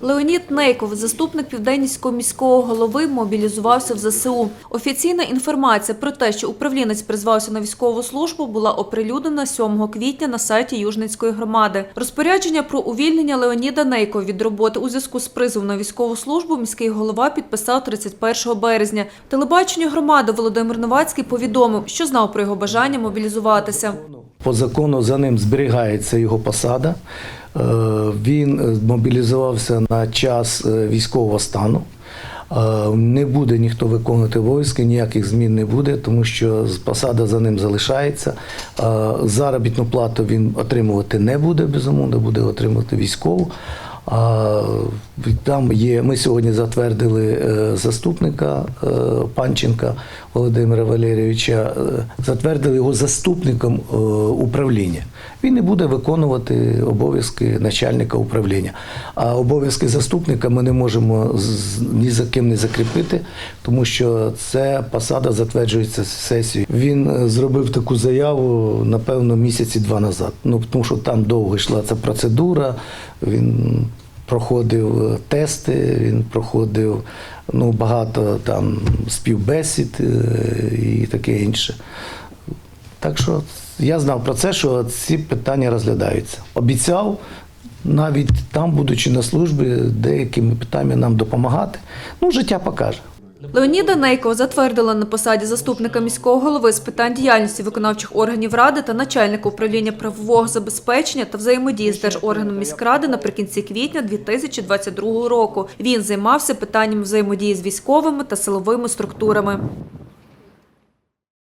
Леонід Нейков, заступник південнівського міського голови, мобілізувався в ЗСУ. Офіційна інформація про те, що управлінець призвався на військову службу, була оприлюднена 7 квітня на сайті Южницької громади. Розпорядження про увільнення Леоніда Нейкова від роботи у зв'язку з призовом на військову службу міський голова підписав 31 березня. Телебаченню громади Володимир Новацький повідомив, що знав про його бажання мобілізуватися. По закону за ним зберігається його посада. Е, Він е, мобілізувався на час е, військового стану. Не буде ніхто виконувати обов'язки, ніяких змін не буде, тому що посада за ним залишається. Заробітну плату він отримувати не буде, безумовно, буде отримувати військову. Там є. Ми сьогодні затвердили е, заступника е, Панченка Володимира Валерійовича, е, затвердили його заступником управління. Він не буде виконувати обов'язки начальника управління. А обов'язки заступника ми не можемо ні за ким не закріпити, тому що це посада затверджується сесією. Він зробив таку заяву, напевно, місяці два назад. Ну тому що там довго йшла ця процедура. Він проходив е, тести, він проходив ну, багато там співбесід е, і таке інше. Так що я знав про це, що ці питання розглядаються. Обіцяв навіть там, будучи на службі, деякими питаннями нам допомагати. Ну, життя покаже. Леоніда Нейкова затвердила на посаді заступника міського голови з питань діяльності виконавчих органів ради та начальника управління правового забезпечення та взаємодії з держорганом міськради наприкінці квітня 2022 року. Він займався питанням взаємодії з військовими та силовими структурами.